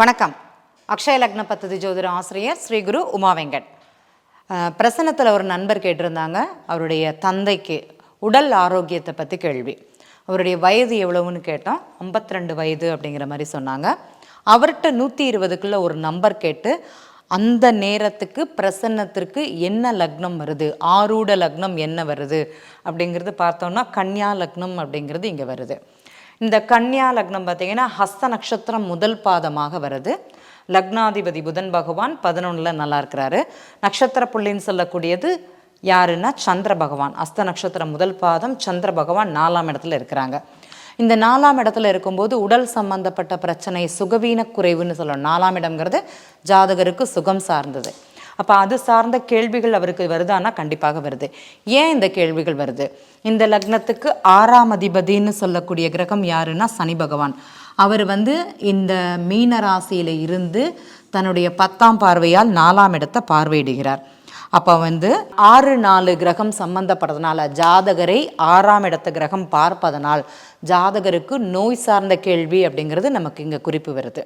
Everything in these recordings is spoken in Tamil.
வணக்கம். அக்ஷய லக்ன பத்ததி ஜோதிட ஆசிரியர் ஸ்ரீ குரு உமா வெங்கட். பிரசன்னத்தில் ஒரு நண்பர் கேட்டிருந்தாங்க. அவருடைய தந்தைக்கு உடல் ஆரோக்கியத்தை பற்றி கேள்வி. அவருடைய வயது எவ்வளவுன்னு கேட்டோம் 52 வயது அப்படிங்கிற மாதிரி சொன்னாங்க. அவர்கிட்ட நூற்றி இருபதுக்குள்ள ஒரு நம்பர் கேட்டு அந்த நேரத்துக்கு பிரசன்னத்திற்கு என்ன லக்னம் வருது? ஆரூட லக்னம் என்ன வருது? அப்படிங்கிறது பார்த்தோம்னா கன்னியா லக்னம் அப்படிங்கிறது இங்கே வருது. இந்த கன்னியா லக்னம் பார்த்தீங்கன்னா ஹஸ்த நட்சத்திரம் முதல் பாதமாக வருது. லக்னாதிபதி புதன் பகவான் பதினொன்றில் நல்லா இருக்கிறாரு. நட்சத்திர புள்ளின்னு சொல்லக்கூடியது யாருன்னா சந்திர பகவான். அஸ்த நட்சத்திரம் முதல் பாதம் சந்திர பகவான் நாலாம் இடத்துல இருக்கிறாங்க. இந்த நாலாம் இடத்துல இருக்கும்போது உடல் சம்பந்தப்பட்ட பிரச்சனை சுகவீன குறைவுன்னு சொல்லணும் நாலாம் இடம்ங்கிறது ஜாதகருக்கு சுகம் சார்ந்தது. அப்போ அது சார்ந்த கேள்விகள் அவருக்கு வருதானா கண்டிப்பாக வருது. ஏன் இந்த கேள்விகள் வருது? இந்த லக்னத்துக்கு ஆறாம் அதிபதினு சொல்லக்கூடிய கிரகம் யாருன்னா சனி பகவான். அவர் வந்து இந்த மீன ராசியில் இருந்து தன்னுடைய பத்தாம் பார்வையால் நாலாம் இடத்தை பார்வையிடுகிறார். அப்போ வந்து ஆறு நாலு கிரகம் சம்பந்தப்படுறதுனால ஜாதகரை ஆறாம் இடத்த கிரகம் பார்ப்பதனால் ஜாதகருக்கு நோய் சார்ந்த கேள்வி அப்படிங்கிறது நமக்கு இங்கே குறிப்பு வருது.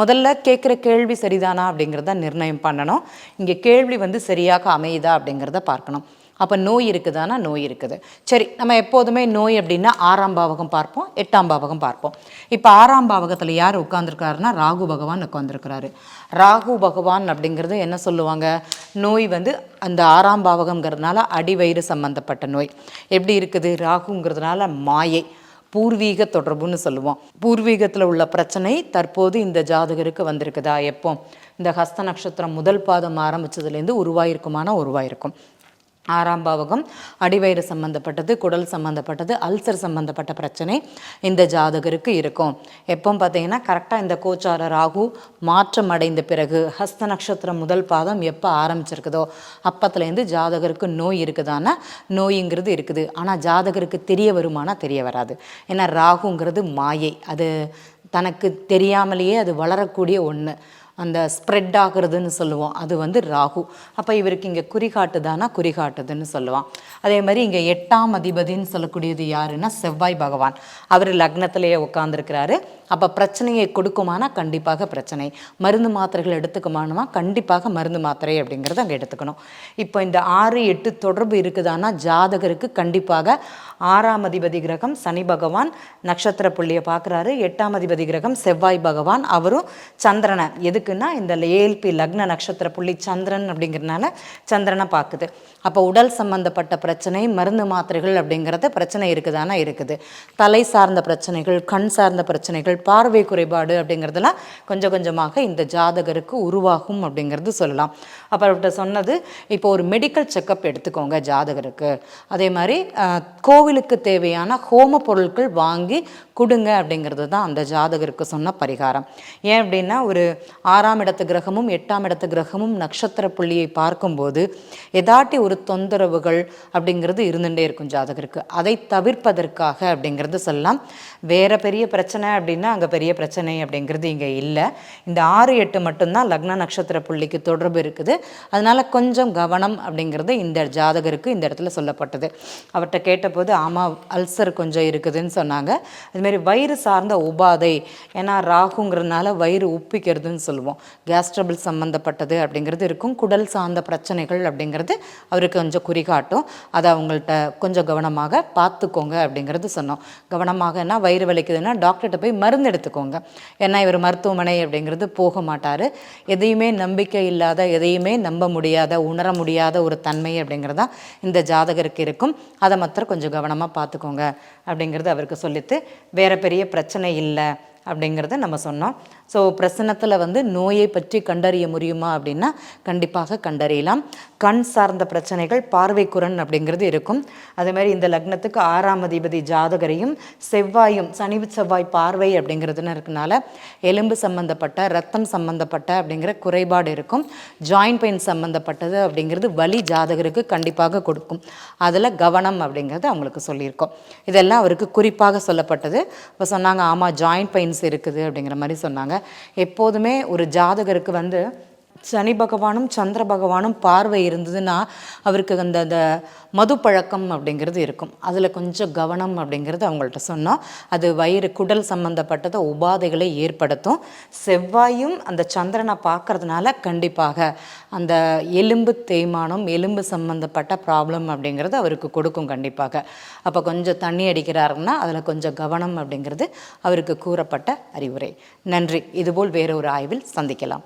முதல்ல கேட்குற கேள்வி சரிதானா அப்படிங்கிறத நிர்ணயம் பண்ணணும். இங்கே கேள்வி வந்து சரியாக அமையுதா அப்படிங்கிறத பார்க்கணும். அப்போ நோய் இருக்குதானா? நோய் இருக்குது. சரி நம்ம எப்போதுமே நோய் அப்படின்னா ஆறாம் பாவகம் பார்ப்போம் எட்டாம் பாவகம் பார்ப்போம். இப்போ ஆறாம் பாவகத்தில் யார் உட்காந்துருக்காருன்னா ராகு பகவான் உட்காந்துருக்கிறாரு ராகு பகவான் அப்படிங்கிறது என்ன சொல்லுவாங்க? நோய் வந்து அந்த ஆறாம் பாவகங்கிறதுனால அடிவயிறு சம்பந்தப்பட்ட நோய். எப்படி இருக்குது? ராகுங்கிறதுனால மாயை. பூர்வீக தொடர்புன்னு சொல்லுவோம். பூர்வீகத்தில் உள்ள பிரச்சனை தற்போது இந்த ஜாதகருக்கு வந்திருக்குதா? எப்போ? இந்த ஹஸ்த நட்சத்திரம் முதல் பாதம் ஆரம்பிச்சதுலேருந்து உருவாயிருக்குமானா உருவாயிருக்கும். ஆறாம் பாவகம் அடிவயிறு சம்பந்தப்பட்டது குடல் சம்பந்தப்பட்டது அல்சர் சம்பந்தப்பட்ட பிரச்சனை இந்த ஜாதகருக்கு இருக்கும். எப்போ பார்த்தீங்கன்னா கரெக்டாக இந்த கோச்சார ராகு மாற்றம் அடைந்த பிறகு ஹஸ்த நட்சத்திரம் முதல் பாதம் எப்போ ஆரம்பிச்சிருக்குதோ அப்பத்துலேருந்து ஜாதகருக்கு நோய் இருக்குதானா நோய்ங்கிறது இருக்குது. ஆனால் ஜாதகருக்கு தெரிய வருமானா தெரிய வராது. ஏன்னா ராகுங்கிறது மாயை. அது தனக்கு தெரியாமலேயே அது வளரக்கூடிய ஒன்று அந்த ஸ்ப்ரெட் ஆகுறதுன்னு சொல்லுவோம். அது வந்து ராகு. அப்போ இவருக்கு இங்கே குறிகாட்டுதானா? குறிகாட்டுதுன்னு சொல்லுவான். அதே மாதிரி இங்கே எட்டாம் அதிபதின்னு சொல்லக்கூடியது யாருன்னா? செவ்வாய் பகவான். அவர் லக்னத்திலேயே உட்காந்துருக்கிறாரு அப்போ பிரச்சனையை கொடுக்குமானா கண்டிப்பாக பிரச்சனை. மருந்து மாத்திரைகள் எடுத்துக்குமானுமா கண்டிப்பாக மருந்து மாத்திரை அப்படிங்கிறத அங்கே எடுத்துக்கணும். இப்போ இந்த ஆறு எட்டு தொடர்பு இருக்குதானா ஜாதகருக்கு கண்டிப்பாக ஆறாம் அதிபதி கிரகம் சனி பகவான் நட்சத்திர புள்ளியை பார்க்குறாரு. எட்டாம் அதிபதி கிரகம் செவ்வாய் பகவான் அவரும் சந்திரனை. எதுக்குன்னா இந்த ஏல்பி லக்ன நட்சத்திர புள்ளி சந்திரன் அப்படிங்கிறனால சந்திரனை பார்க்குது. அப்போ உடல் சம்பந்தப்பட்ட பிரச்சனை மருந்து மாத்திரைகள் அப்படிங்கிறது பிரச்சனை இருக்குதானா இருக்குது. தலை சார்ந்த பிரச்சனைகள் கண் சார்ந்த பிரச்சனைகள் பார்வை குறைபாடு அப்படிங்கிறதெல்லாம் கொஞ்சம் கொஞ்சமாக இந்த ஜாதகருக்கு உருவாகும் அப்படிங்கிறது சொல்லலாம். அப்புறம் அவர்கிட்ட சொன்னது இப்போ ஒரு மெடிக்கல் செக்கப் எடுத்துக்கோங்க ஜாதகருக்கு. அதே மாதிரி கோவிலுக்கு தேவையான ஹோம பொருட்கள் வாங்கி கொடுங்க அப்படிங்கிறது தான் அந்த ஜாதகருக்கு சொன்ன பரிகாரம். ஏன் அப்படின்னா ஒரு ஆறாம் இடத்து கிரகமும் எட்டாம் இடத்து கிரகமும் நட்சத்திர புள்ளியை பார்க்கும்போது எதாட்டி ஒரு தொந்தரவுகள் அப்படிங்கிறது இருந்துகிட்டே இருக்கும் ஜாதகருக்கு. அதை தவிர்ப்பதற்காக அப்படிங்கிறது சொல்லலாம். வேற பெரிய பிரச்சனை அப்படின்னா அங்கே பெரிய பிரச்சனை அப்படிங்கிறது இங்கே இல்லை. இந்த ஆறு எட்டு மட்டும்தான் லக்ன நட்சத்திர புள்ளிக்கு தொடர்பு இருக்குது. அதனால் கொஞ்சம் கவனம் அப்படிங்கிறது இந்த ஜாதகருக்கு இந்த இடத்துல சொல்லப்பட்டது. அவர்கிட்ட கேட்டபோது ஆமாம் அல்சர் கொஞ்சம் இருக்குதுன்னு சொன்னாங்க. அதுமாரி வயிறு சார்ந்த உபாதை ஏன்னா ராகுங்கிறதுனால வயிறு உப்பிக்கிறதுன்னு சொல்லுவோம். கேஸ்ட்ரபிள் சம்மந்தப்பட்டது அப்படிங்கிறது இருக்கும். குடல் சார்ந்த பிரச்சனைகள் அப்படிங்கிறது அவருக்கு கொஞ்சம் குறிகாட்டும். அதை அவங்கள்ட்ட கொஞ்சம் கவனமாக பார்த்துக்கோங்க அப்படிங்கிறது சொன்னோம். கவனமாகனா வயிறு வலிக்குதுன்னா டாக்டர்கிட்ட போய் மருந்து எடுத்துக்கோங்க ஏன்னா இவர் மருத்துவமனை அப்படிங்கிறது போக மாட்டார். எதையுமே நம்பிக்கை இல்லாத எதையுமே நம்ப முடியாத உணர முடியாத ஒரு தன்மை அப்படிங்கிறதா இந்த ஜாதகருக்கு இருக்கும். அதை மாத்திரம் கொஞ்சம் கவனமாக பார்த்துக்கோங்க அப்படிங்கிறது அவருக்கு சொல்லித்து வேற பெரிய பிரச்சனை இல்லை. அப்படிங்கிறத நம்ம சொன்னோம். ஸோ பிரசனத்தில் வந்து நோயை பற்றி கண்டறிய முடியுமா அப்படின்னா கண்டிப்பாக கண்டறியலாம். கண் சார்ந்த பிரச்சனைகள் பார்வைக்குறன் அப்படிங்கிறது இருக்கும். அதேமாதிரி இந்த லக்னத்துக்கு ஆறாம் அதிபதி ஜாதகரையும் செவ்வாயும் சனி செவ்வாய் பார்வை அப்படிங்கிறதுன்னு இருக்கனால எலும்பு சம்பந்தப்பட்ட ரத்தம் சம்பந்தப்பட்ட அப்படிங்கிற குறைபாடு இருக்கும். ஜாயிண்ட் பெயின் சம்பந்தப்பட்டது அப்படிங்கிறது வலி ஜாதகருக்கு கண்டிப்பாக கொடுக்கும். அதில் கவனம் அப்படிங்கிறது அவங்களுக்கு சொல்லியிருக்கோம். இதெல்லாம் அவருக்கு குறிப்பாக சொல்லப்பட்டது. இப்போ சொன்னாங்க ஆமாம் ஜாயிண்ட் பெயின் இருக்குது அப்படிங்கிற மாதிரி சொன்னாங்க. எப்போதுமே ஒரு ஜாதகருக்கு வந்து சனி பகவானும் சந்திர பகவானும் பார்வை இருந்ததுன்னா அவருக்கு அந்த அந்த மது பழக்கம் அப்படிங்கிறது இருக்கும். அதில் கொஞ்சம் கவனம் அப்படிங்கிறது அவங்கள்ட்ட சொன்னோம். அது வயிறு குடல் சம்மந்தப்பட்டதை உபாதைகளை ஏற்படுத்தும். செவ்வாயும் அந்த சந்திரனை பார்க்கறதுனால கண்டிப்பாக அந்த எலும்பு தேய்மானம் எலும்பு சம்மந்தப்பட்ட ப்ராப்ளம் அப்படிங்கிறது அவருக்கு கொடுக்கும் கண்டிப்பாக. அப்போ கொஞ்சம் தண்ணி அடிக்கிறாருன்னா அதில் கொஞ்சம் கவனம் அப்படிங்கிறது அவருக்கு கூறப்பட்ட அறிவுரை. நன்றி. இதுபோல் வேறொரு ஆய்வில் சந்திக்கலாம்.